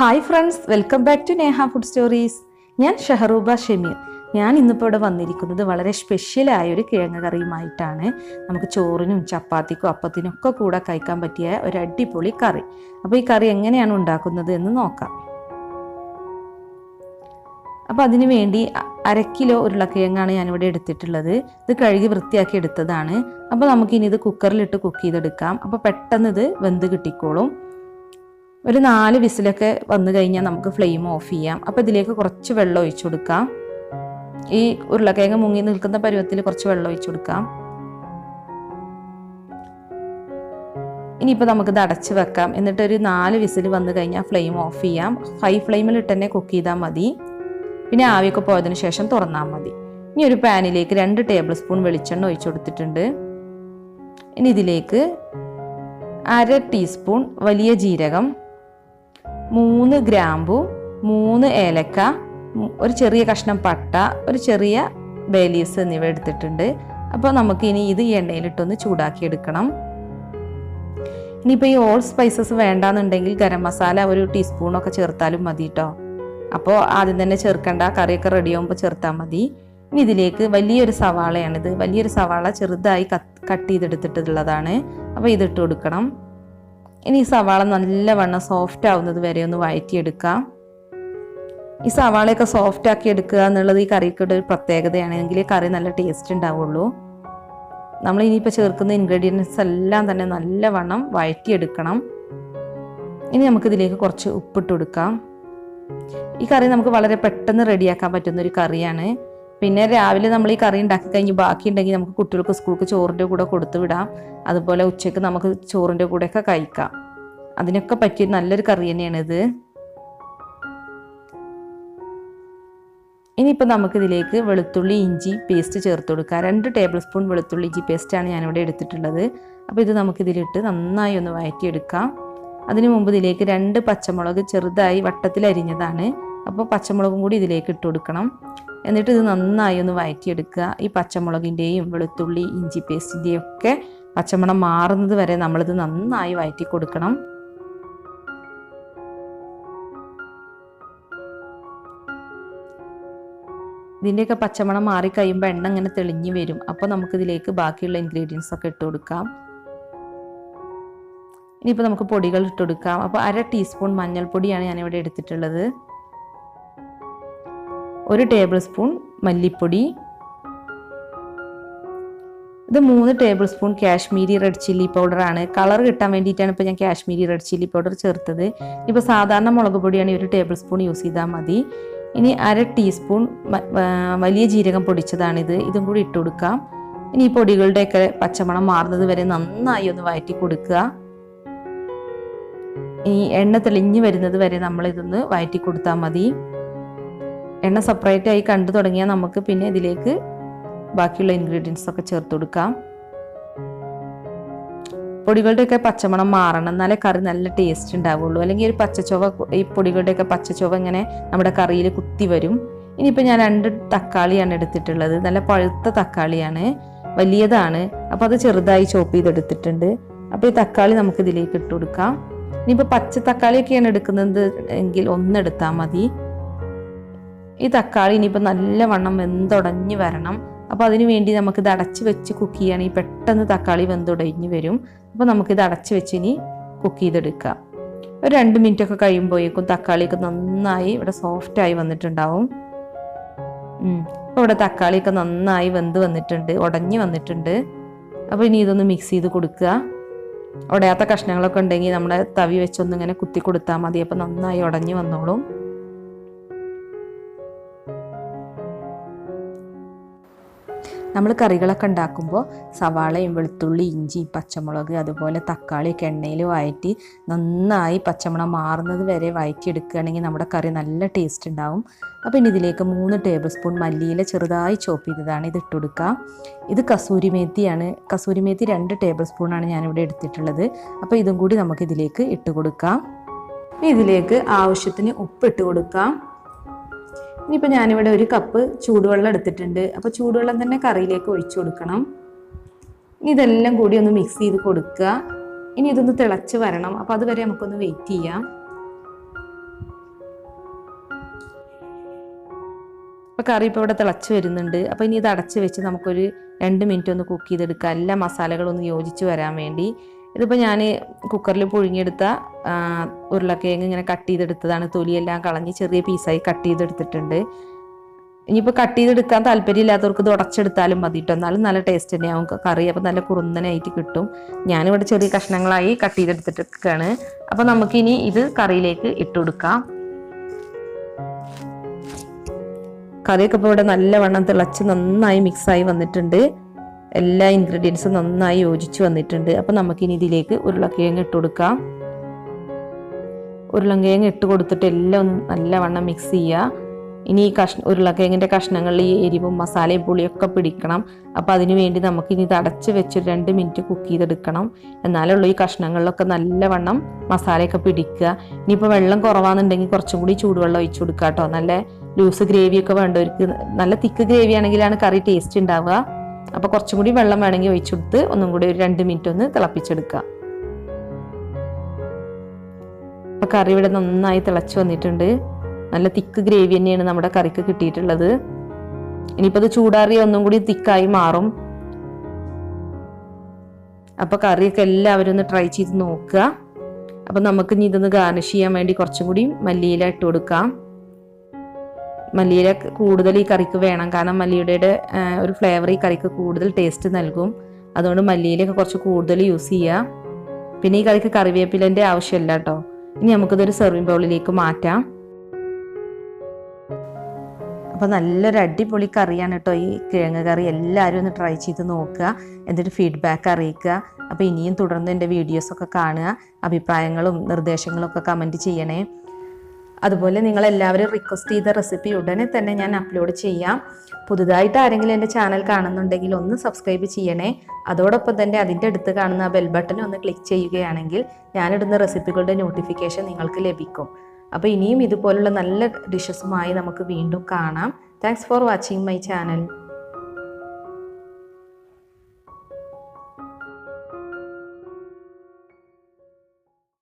Hi friends welcome back to Neha food stories ഞാൻ ഷെഹറൂബ ഷെമീർ. ഞാൻ ഇന്നിപ്പോൾ ഇവിടെ വന്നിരിക്കുന്നത് വളരെ സ്പെഷ്യലായ ഒരു കിഴങ്ങ് കറിയുമായിട്ടാണ് നമുക്ക് ചോറിനും ചപ്പാത്തിക്കും അപ്പത്തിനും ഒക്കെ കൂടെ കഴിക്കാൻ പറ്റിയ ഒരു അടിപൊളി കറി. അപ്പോൾ ഈ കറി എങ്ങനെയാണ് ഉണ്ടാക്കുന്നത് എന്ന് നോക്കാം. അപ്പോൾ അതിനു വേണ്ടി അരക്കിലോ അര കിലോ ഉരുളക്കിഴങ്ങാണ് ഞാനിവിടെ എടുത്തിട്ടുള്ളത്. ഇത് കഴുകി വൃത്തിയാക്കി എടുത്തതാണ്. അപ്പോൾ നമുക്കിനി ഇത് കുക്കറിലിട്ട് കുക്ക് ചെയ്തെടുക്കാം. അപ്പോൾ പെട്ടെന്ന് ഇത് വെന്ത് കിട്ടിക്കോളും. ഒരു നാല് വിസിലൊക്കെ വന്നു കഴിഞ്ഞാൽ നമുക്ക് ഫ്ലെയിം ഓഫ് ചെയ്യാം. അപ്പോൾ ഇതിലേക്ക് കുറച്ച് വെള്ളം ഒഴിച്ചു കൊടുക്കാം. ഈ ഉരുളക്കിഴങ്ങ് മുങ്ങി നിൽക്കുന്ന പരുവത്തിൽ കുറച്ച് വെള്ളം ഒഴിച്ചു കൊടുക്കാം. ഇനിയിപ്പോൾ നമുക്കിത് അടച്ച് വെക്കാം. എന്നിട്ട് ഒരു നാല് വിസിൽ വന്നു കഴിഞ്ഞാൽ ഫ്ലെയിം ഓഫ് ചെയ്യാം. ഹൈ ഫ്ലെയിമിൽ ഇട്ട് തന്നെ കുക്ക് ചെയ്താൽ മതി. പിന്നെ ആവിയൊക്കെ പോയതിനു ശേഷം തുറന്നാൽ മതി. ഇനി ഒരു പാനിലേക്ക് രണ്ട് ടേബിൾ സ്പൂൺ വെളിച്ചെണ്ണ ഒഴിച്ചു കൊടുത്തിട്ടുണ്ട്. ഇനി ഇതിലേക്ക് അര ടീസ്പൂൺ വലിയ ജീരകം മൂന്ന് ഗ്രാമ്പു മൂന്ന് ഏലക്ക ഒരു ചെറിയ കഷ്ണം പട്ട ഒരു ചെറിയ ബേലീസ് എന്നിവ എടുത്തിട്ടുണ്ട്. അപ്പോൾ നമുക്കിനി ഇത് എണ്ണയിലിട്ടൊന്ന് ചൂടാക്കി എടുക്കണം ഇനിയിപ്പോൾ ഈ ഓൾ സ്പൈസസ് വേണ്ടാന്നുണ്ടെങ്കിൽ ഗരം മസാല ഒരു ടീസ്പൂണൊക്കെ ചേർത്താലും മതി കേട്ടോ അപ്പോൾ ആദ്യം തന്നെ ചേർക്കേണ്ട കറിയൊക്കെ റെഡി ആകുമ്പോൾ ചേർത്താൽ മതി. ഇനി ഇതിലേക്ക് വലിയൊരു സവാളയാണിത്. വലിയൊരു സവാള ചെറുതായി കട്ട് ചെയ്തെടുത്തിട്ടുള്ളതാണ്. അപ്പോൾ ഇതിട്ട് കൊടുക്കണം. ഇനി ഈ സവാള നല്ലവണ്ണം സോഫ്റ്റ് ആവുന്നത് വരെ ഒന്ന് വഴറ്റിയെടുക്കാം. ഈ സവാളയൊക്കെ സോഫ്റ്റ് ആക്കി എടുക്കുക എന്നുള്ളത് ഈ കറിക്കുടെ ഒരു പ്രത്യേകതയാണ്. എങ്കിൽ കറി നല്ല ടേസ്റ്റ് ഉണ്ടാവുള്ളൂ. നമ്മൾ ഇനിയിപ്പോൾ ചേർക്കുന്ന ഇൻഗ്രീഡിയൻസ് എല്ലാം തന്നെ നല്ലവണ്ണം വഴറ്റിയെടുക്കണം. ഇനി നമുക്കിതിലേക്ക് കുറച്ച് ഉപ്പിട്ട് കൊടുക്കാം. ഈ കറി നമുക്ക് വളരെ പെട്ടെന്ന് റെഡിയാക്കാൻ പറ്റുന്ന ഒരു കറിയാണ്. പിന്നെ രാവിലെ നമ്മൾ ഈ കറി ഉണ്ടാക്കി കഴിഞ്ഞ് ബാക്കി ഉണ്ടെങ്കിൽ നമുക്ക് കുട്ടികൾക്ക് സ്കൂൾക്ക് ചോറിന്റെ കൂടെ കൊടുത്തു വിടാം. അതുപോലെ ഉച്ചയ്ക്ക് നമുക്ക് ചോറിന്റെ കൂടെയൊക്കെ കഴിക്കാം. അതിനൊക്കെ പറ്റിയ നല്ലൊരു കറി തന്നെയാണിത്. ഇനിയിപ്പോൾ നമുക്കിതിലേക്ക് വെളുത്തുള്ളി ഇഞ്ചി പേസ്റ്റ് ചേർത്ത് കൊടുക്കാം. രണ്ട് ടേബിൾ സ്പൂൺ വെളുത്തുള്ളി ഇഞ്ചി പേസ്റ്റാണ് ഞാനിവിടെ എടുത്തിട്ടുള്ളത്. അപ്പോൾ ഇത് നമുക്കിതിലിട്ട് നന്നായി ഒന്ന് വഴറ്റിയെടുക്കാം. അതിനു മുമ്പ് ഇതിലേക്ക് രണ്ട് പച്ചമുളക് ചെറുതായി വട്ടത്തിൽ അരിഞ്ഞതാണ് അപ്പോൾ പച്ചമുളകും കൂടി ഇതിലേക്ക് ഇട്ട് കൊടുക്കണം. എന്നിട്ട് ഇത് നന്നായി ഒന്ന് വഴറ്റിയെടുക്കുക ഈ പച്ചമുളകിന്റെയും വെളുത്തുള്ളി ഇഞ്ചി പേസ്റ്റിന്റെയും ഒക്കെ പച്ചമണം മാറുന്നത് വരെ നമ്മളിത് നന്നായി വഴറ്റി കൊടുക്കണം. ഇതിന്റെയൊക്കെ പച്ചമണം മാറിക്കഴിയുമ്പോൾ എണ്ണ ഇങ്ങനെ തെളിഞ്ഞു വരും. അപ്പോൾ നമുക്കിതിലേക്ക് ബാക്കിയുള്ള ഇൻഗ്രീഡിയൻസ് ഒക്കെ ഇട്ട് കൊടുക്കാം. ഇനിയിപ്പോൾ നമുക്ക് പൊടികൾ ഇട്ട് കൊടുക്കാം. അപ്പോൾ അര ടീസ്പൂൺ മഞ്ഞൾപ്പൊടിയാണ് ഞാനിവിടെ എടുത്തിട്ടുള്ളത്. ഒരു ടേബിൾ സ്പൂൺ മല്ലിപ്പൊടി. ഇത് മൂന്ന് tablespoon Kashmiri red chilli പൗഡറാണ് കളർ കിട്ടാൻ വേണ്ടിയിട്ടാണ് ഇപ്പോൾ ഞാൻ കാശ്മീരി റെഡ് ചില്ലി പൗഡർ ചേർത്തത്. ഇപ്പോൾ സാധാരണ മുളക് പൊടിയാണ് ഒരു ടേബിൾ സ്പൂൺ യൂസ് ചെയ്താൽ മതി. ഇനി അര ടീസ്പൂൺ വലിയ ജീരകം പൊടിച്ചതാണിത്. ഇതും കൂടി ഇട്ട് കൊടുക്കാം. ഇനി ഈ പൊടികളുടെയൊക്കെ പച്ചമണം മാറുന്നത് വരെ നന്നായി ഒന്ന് വഴറ്റി കൊടുക്കുക. ഈ എണ്ണ തെളിഞ്ഞു വരുന്നത് വരെ നമ്മൾ ഇതൊന്ന് വഴറ്റി കൊടുത്താൽ മതി. എണ്ണ സെപ്പറേറ്റ് ആയി കണ്ടു തുടങ്ങിയാൽ നമുക്ക് പിന്നെ ഇതിലേക്ക് ബാക്കിയുള്ള ഇൻഗ്രീഡിയൻസ് ഒക്കെ ചേർത്ത് കൊടുക്കാം. പൊടികളുടെയൊക്കെ പച്ചമണം മാറണം. എന്നാലേ കറി നല്ല ടേസ്റ്റ് ഉണ്ടാവുള്ളൂ. അല്ലെങ്കിൽ ഒരു പച്ചച്ചുവ ഈ പൊടികളുടെയൊക്കെ പച്ചച്ചുവ ഇങ്ങനെ നമ്മുടെ കറിയിൽ കുത്തി വരും. ഇനിയിപ്പോൾ ഞാൻ രണ്ട് തക്കാളിയാണ് എടുത്തിട്ടുള്ളത്. നല്ല പഴുത്ത തക്കാളിയാണ്. വലിയതാണ്. അപ്പോൾ അത് ചെറുതായി ചോപ്പ് ചെയ്തെടുത്തിട്ടുണ്ട്. അപ്പോൾ ഈ തക്കാളി നമുക്ക് ഇതിലേക്ക് ഇട്ട് കൊടുക്കാം. ഇനിയിപ്പോൾ പച്ച തക്കാളിയൊക്കെയാണ് എടുക്കുന്നത് എങ്കിൽ ഒന്നെടുത്താൽ മതി. ഈ തക്കാളി ഇനിയിപ്പോൾ നല്ലവണ്ണം വെന്തുടഞ്ഞ് വരണം. അപ്പോൾ അതിന് വേണ്ടി നമുക്കിത് അടച്ച് വെച്ച് കുക്ക് ചെയ്യുകയാണെങ്കിൽ പെട്ടെന്ന് തക്കാളി വെന്തുടഞ്ഞ് വരും. അപ്പോൾ നമുക്കിത് അടച്ച് വെച്ച് ഇനി കുക്ക് ചെയ്തെടുക്കാം. ഒരു രണ്ട് മിനിറ്റ് ഒക്കെ കഴിയുമ്പോഴേക്കും തക്കാളിയൊക്കെ നന്നായി ഇവിടെ സോഫ്റ്റായി വന്നിട്ടുണ്ടാവും. അപ്പോൾ ഇവിടെ തക്കാളിയൊക്കെ നന്നായി വെന്ത് വന്നിട്ടുണ്ട് ഉടഞ്ഞ് വന്നിട്ടുണ്ട്. അപ്പോൾ ഇനി ഇതൊന്ന് മിക്സ് ചെയ്ത് കൊടുക്കുക. ഉടയാത്ത കഷ്ണങ്ങളൊക്കെ ഉണ്ടെങ്കിൽ നമ്മുടെ തവി വെച്ചൊന്നിങ്ങനെ കുത്തി കൊടുത്താൽ മതി. അപ്പോൾ നന്നായി ഉടഞ്ഞ് വന്നോളും. നമ്മൾ കറികളൊക്കെ ഉണ്ടാക്കുമ്പോൾ സവാളയും വെളുത്തുള്ളി ഇഞ്ചി പച്ചമുളക് അതുപോലെ തക്കാളിയൊക്കെ എണ്ണയിൽ വഴറ്റി നന്നായി പച്ചമുളക് മാറുന്നത് വരെ വഴറ്റിയെടുക്കുകയാണെങ്കിൽ നമ്മുടെ കറി നല്ല ടേസ്റ്റ് ഉണ്ടാവും. അപ്പോൾ ഇനി ഇതിലേക്ക് മൂന്ന് ടേബിൾ സ്പൂൺ മല്ലിയില ചെറുതായി ചോപ്പ് ചെയ്തതാണ് ഇത് ഇട്ട് കൊടുക്കുക. ഇത് കസൂരി മേത്തിയാണ്. കസൂരി മേത്തി രണ്ട് ടേബിൾ സ്പൂണാണ് ഞാനിവിടെ എടുത്തിട്ടുള്ളത്. അപ്പോൾ ഇതും കൂടി നമുക്ക് ഇതിലേക്ക് ഇട്ട് കൊടുക്കാം. ഇതിലേക്ക് ആവശ്യത്തിന് ഉപ്പ് ഇട്ട് കൊടുക്കാം. ഇനിയിപ്പോൾ ഞാനിവിടെ ഒരു കപ്പ് ചൂടുവെള്ളം എടുത്തിട്ടുണ്ട്. അപ്പോൾ ചൂടുവെള്ളം തന്നെ കറിയിലേക്ക് ഒഴിച്ചു കൊടുക്കണം. ഇനി ഇതെല്ലാം കൂടി ഒന്ന് മിക്സ് ചെയ്ത് കൊടുക്കുക. ഇനി ഇതൊന്ന് തിളച്ച് വരണം. അപ്പോൾ അതുവരെ നമുക്കൊന്ന് വെയിറ്റ് ചെയ്യാം. അപ്പോൾ കറി ഇപ്പോൾ ഇവിടെ തിളച്ച് വരുന്നുണ്ട്. അപ്പോൾ ഇനി ഇത് അടച്ച് വെച്ച് നമുക്കൊരു രണ്ട് മിനിറ്റ് ഒന്ന് കുക്ക് ചെയ്തെടുക്കുക എല്ലാ മസാലകളൊന്ന് യോജിച്ച് വരാൻ വേണ്ടി. ഇതിപ്പോൾ ഞാൻ കുക്കറിൽ പുഴുങ്ങിയെടുത്ത ഉരുളക്കിഴങ്ങ് ഇങ്ങനെ കട്ട് ചെയ്തെടുത്തതാണ്. തൊലിയെല്ലാം കളഞ്ഞ് ചെറിയ പീസായി കട്ട് ചെയ്തെടുത്തിട്ടുണ്ട്. ഇനിയിപ്പോൾ കട്ട് ചെയ്തെടുക്കാൻ താല്പര്യമില്ലാത്തവർക്ക് ഇത് ഉടച്ചെടുത്താലും മതി കേട്ടോ എന്നാലും നല്ല ടേസ്റ്റ് തന്നെയാവും. കറി അപ്പോൾ നല്ല കുറുന്നനായിട്ട് കിട്ടും. ഞാനിവിടെ ചെറിയ കഷ്ണങ്ങളായി കട്ട് ചെയ്തെടുത്തിട്ടൊക്കെയാണ്. അപ്പോൾ നമുക്കിനി ഇത് കറിയിലേക്ക് ഇട്ട് കൊടുക്കാം. കറിയൊക്കെ ഇപ്പോൾ ഇവിടെ നല്ലവണ്ണം തിളച്ച് നന്നായി മിക്സായി വന്നിട്ടുണ്ട്. എല്ലാ ഇൻഗ്രീഡിയൻസും നന്നായി യോജിച്ച് വന്നിട്ടുണ്ട്. അപ്പം നമുക്കിനി ഇതിലേക്ക് ഉരുളക്കിഴങ്ങ് ഇട്ട് കൊടുക്കാം. ഉരുളക്കിഴങ്ങ് ഇട്ട് കൊടുത്തിട്ട് എല്ലാം നല്ലവണ്ണം മിക്സ് ചെയ്യുക ഇനി ഈ കഷ് ഉരുളക്കിഴങ്ങിന്റെ കഷ്ണങ്ങളിൽ ഈ എരിവും മസാലയും പുളിയൊക്കെ പിടിക്കണം. അപ്പോൾ അതിനു വേണ്ടി നമുക്കിനി ഇത് അടച്ച് വെച്ച് രണ്ട് മിനിറ്റ് കുക്ക് ചെയ്തെടുക്കണം. എന്നാലേ ഉള്ളൂ ഈ കഷ്ണങ്ങളിലൊക്കെ നല്ലവണ്ണം മസാലയൊക്കെ പിടിക്കുക. ഇനിയിപ്പോൾ വെള്ളം കുറവാണെന്നുണ്ടെങ്കിൽ കുറച്ചും കൂടി ചൂടുവെള്ളം ഒഴിച്ചു കൊടുക്കുക കേട്ടോ നല്ല ലൂസ് ഗ്രേവിയൊക്കെ വേണ്ടവർക്ക് നല്ല തിക്ക് ഗ്രേവി ആണെങ്കിലാണ് കറി ടേസ്റ്റ് ഉണ്ടാവുക. അപ്പോൾ കുറച്ചും കൂടി വെള്ളം വേണമെങ്കിൽ ഒഴിച്ചു കൊടുത്ത് ഒന്നും കൂടി ഒരു രണ്ട് മിനിറ്റ് ഒന്ന് തിളപ്പിച്ചെടുക്കുക. അപ്പോൾ കറി ഇവിടെ നന്നായി തിളച്ച് വന്നിട്ടുണ്ട്. നല്ല തിക്ക് ഗ്രേവി തന്നെയാണ് നമ്മുടെ കറിക്ക് കിട്ടിയിട്ടുള്ളത്. ഇനിയിപ്പോൾ അത് ചൂടാറി ഒന്നും കൂടി തിക്കായി മാറും. അപ്പോൾ കറിയൊക്കെ എല്ലാവരും ഒന്ന് ട്രൈ ചെയ്ത് നോക്കുക. അപ്പോൾ നമുക്ക് ഇനി ഇതൊന്ന് ഗാർണിഷ് ചെയ്യാൻ വേണ്ടി കുറച്ചും കൂടി മല്ലിയില ഇട്ട് കൊടുക്കാം. മല്ലിയില കൂടുതൽ ഈ കറിക്ക് വേണം. കാരണം മല്ലിയുടെ ഒരു ഫ്ലേവർ ഈ കറിക്ക് കൂടുതൽ ടേസ്റ്റ് നൽകും. അതുകൊണ്ട് മല്ലിയിലൊക്കെ കുറച്ച് കൂടുതൽ യൂസ് ചെയ്യുക പിന്നെ ഈ കറിക്ക് കറിവേപ്പിലന്റെ ആവശ്യമില്ല കേട്ടോ ഇനി നമുക്കിതൊരു സെർവിങ് ബൗളിലേക്ക് മാറ്റാം. അപ്പോൾ നല്ലൊരു അടിപൊളി കറിയാണ് കേട്ടോ ഈ കിഴങ്ങ് കറി. എല്ലാവരും ഒന്ന് ട്രൈ ചെയ്ത് നോക്കുക. എന്നിട്ട് ഫീഡ്ബാക്ക് അറിയിക്കുക. അപ്പോൾ ഇനിയും തുടർന്ന് എന്റെ വീഡിയോസൊക്കെ കാണുക. അഭിപ്രായങ്ങളും നിർദ്ദേശങ്ങളും ഒക്കെ കമന്റ് ചെയ്യണേ. അതുപോലെ നിങ്ങളെല്ലാവരും റിക്വസ്റ്റ് ചെയ്ത റെസിപ്പി ഉടനെ തന്നെ ഞാൻ അപ്ലോഡ് ചെയ്യാം. പുതുതായിട്ട് ആരെങ്കിലും എന്റെ ചാനൽ കാണുന്നുണ്ടെങ്കിൽ ഒന്ന് സബ്സ്ക്രൈബ് ചെയ്യണേ. അതോടൊപ്പം തന്നെ അതിന്റെ അടുത്ത് കാണുന്ന ആ ബെൽ ബട്ടൺ ഒന്ന് ക്ലിക്ക് ചെയ്യുകയാണെങ്കിൽ ഞാനിടുന്ന റെസിപ്പികളുടെ നോട്ടിഫിക്കേഷൻ നിങ്ങൾക്ക് ലഭിക്കും. അപ്പോൾ ഇനിയും ഇതുപോലുള്ള നല്ല ഡിഷസുമായി നമുക്ക് വീണ്ടും കാണാം. Thanks for watching my channel